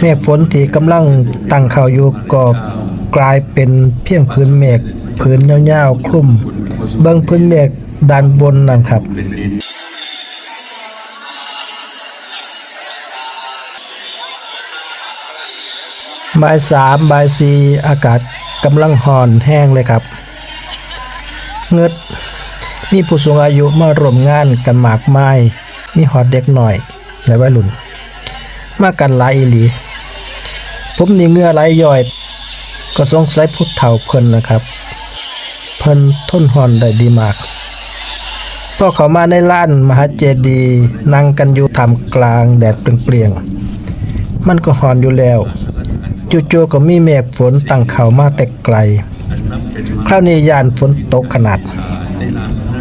เมฆฝนที่กำลังตั้งเขาอยู่ก็กลายเป็นเพียงพื้นเมฆพื้นยาวๆคลุม เบื้องพื้นเมฆด้านบนนั่นครับบ่ายสามบ่ายสี่อากาศกำลังห่อนแห้งเลยครับ เงึดมีผู้สูงอายุมาร่วมงานกันหมากไมายมีหอดเด็กหน่อยและวัยรุ่น มากันหลายอีหลี ผมนี่เงื่อไหลย่อย ก็สงสัยพุทธเฒ่าเพิ่นนะครับ เพิ่นทนหอนได้ดีมากพอเขามาในล้านมหาเจดีนั่งกันอยู่ท่ามกลางแดดเปรียงๆมันก็หอนอยู่แล้วจู่ๆก็มีเมฆฝนตั้งเขามาแต่ไกล คราวนี้ยานฝนตกขนาด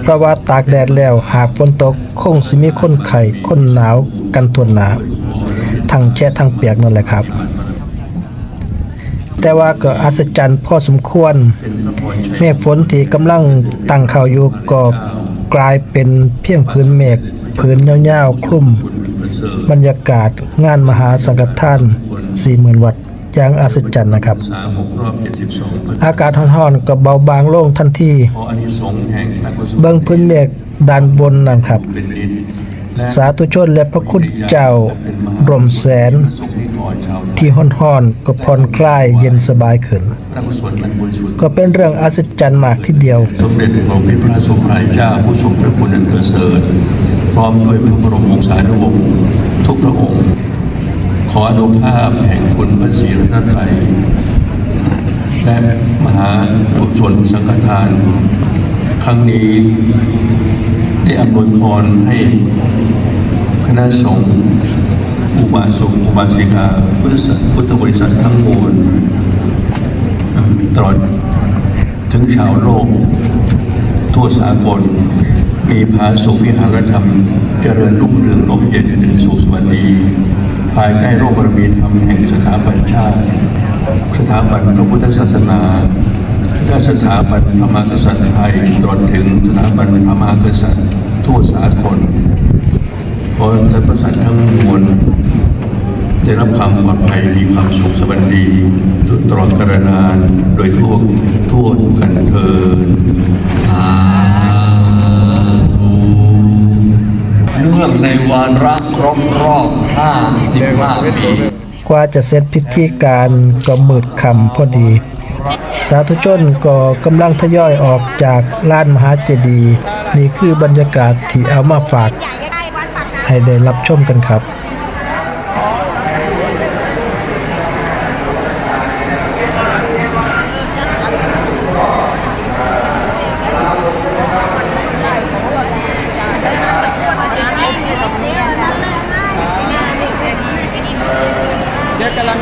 เพราะว่าตากแดดแล้วหากฝนตกคงสิมีคนไข้คนหนาวกันทวนหนาทั้งแช่ทั้งเปียกนั่นแหละครับ แต่ว่าก็อัศจรรย์พอสมควร เมฆฝนที่กำลังตั้งเขาอยู่ก็กลายเป็นเพียงพื้นเมฆพื้นยาวๆคลุม บรรยากาศงานมหาสังฆทาน 40,000 วัตต์อย่างอัศจรรย์นะครับสากรอบเจ็ดสิบสองพระอากาศร้อนๆก็เบาบางลงทันที เบื้องพื้นเมฆด้านบนนั่นครับ เป็นฤทธิ์และสาธุชนและพระคุณเจ้าร่มแสนสุขให้ก่อนชาวไทยที่ห้อนๆก็ผ่อนคลายเย็นสบายขึ้นพระกุศลอันบริสุทธิ์ก็เป็นเรื่องอัศจรรย์มากทีเดียว สมเด็จพระพิพระสมภารเจ้าผู้ทรงพระคุณอันประเสริฐพร้อมด้วยพระบรมวงศานุวงศ์ทุกพระองค์ ขออนุภาพแห่งคุณพระศรีรัตนตรัยและมหากุศลสังฆทาน ครั้งนี้ ได้อำนวยพรให้คณะสงฆ์อุบาสกอุบาสิกาพุทธพุทธบริษัททั้งมวลตลอดถึงชาวโลก ทั่วสากล มีพาสุขวิหารธรรม เจริญรุ่งเรืองลมเย็นเป็นสุขสวัสดี ภายใต้ร่มบารมีธรรมแห่งสถาบันชาติ สถาบันพระพุทธศาสนา และสถาบันพระมหากษัตริย์ไทยตลอดถึงสถาบันพระมหากษัตริย์ทั่วสากลขอท่านประสานทั้งมวลได้รับความปลอดภัยมีความสุขสวัสดีตลอดกาลนานโดยทั่วทั่วกันเทินเนื่องในวาระครบรอบ55ปีกว่าจะเสร็จพิธีการก็มืดค่ำพอดี สาธุชนก็กำลังทยอยออกจากลานมหาเจดีย์นี่คือบรรยากาศที่เอามาฝาก ให้ได้รับชมกันครับ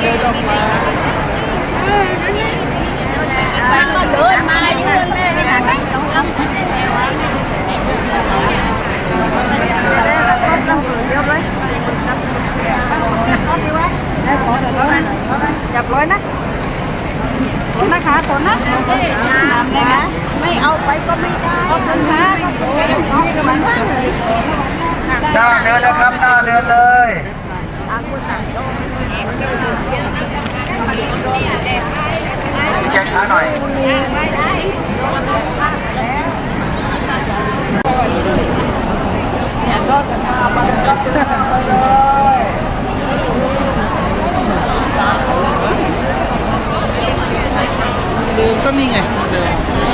ก็เดินมา ยืนเลยนะไม่ต้องทำอะไรวะต้องเดียวเลยจับร้อยนะขนนะคะขนนะน้ำเลยนะไม่เอาไปก็ไม่ได้ขอบคุณค่ะหน้าเดินนะครับหน้าเดินเลย แจ้งขาหน่อยก็นี่ไงเดิม เอ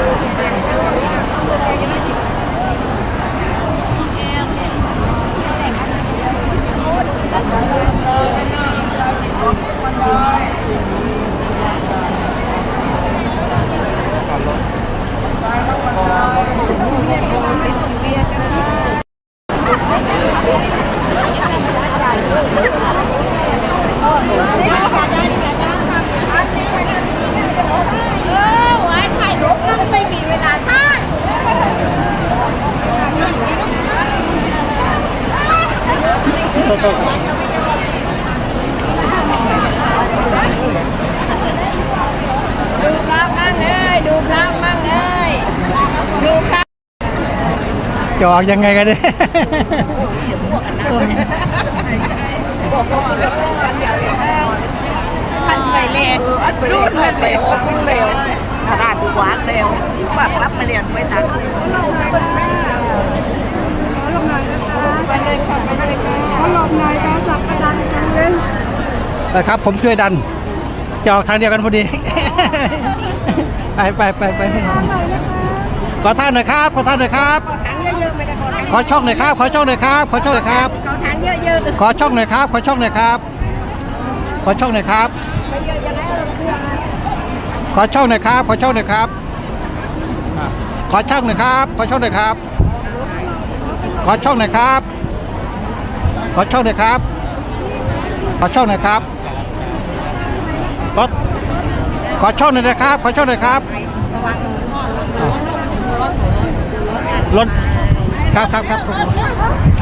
อ ไว้ถ่ายรูปมันไม่มีเวลาถ่าย ดูพระกันเลยดูพระ จอกยังไงกันเนี่ยอันไปเร็วรูดเลยเร็ววิ่งเร็วตลาดูหวานเร็วว่ารับมาเรียนไม่ทันเลยลงหน่อยนะคะไปเลยค่ะไปเลยค่ะลงหน่อยค่ะสักกระดานกันเลยนะครับผมช่วยดันจอกทางเดียวกันพอดี ไปไปไปไป ขอท่านหน่อยครับ ขอท่านหน่อยครับถังเยอะๆไม่ได้ขอถังขอช่องหน่อยครับ ขอช่องหน่อยครับ ขอช่องหน่อยครับ ขอถังเยอะๆขอช่องหน่อยครับ ขอช่องหน่อยครับ ขอช่องหน่อยครับ ไม่เยอะอย่างนั้นเราเครื่องนะขอช่องหน่อยครับ ขอช่องหน่อยครับอะขอช่องหน่อยครับ ขอช่องหน่อยครับ ขอช่องหน่อยครับ ขอช่องหน่อยครับ ขอช่องหน่อยครับ ขอขอช่องหน่อยนะครับ ขอช่องหน่อยครับ ระวังมือพ่อรถรถรถรถ รถครับครับครับ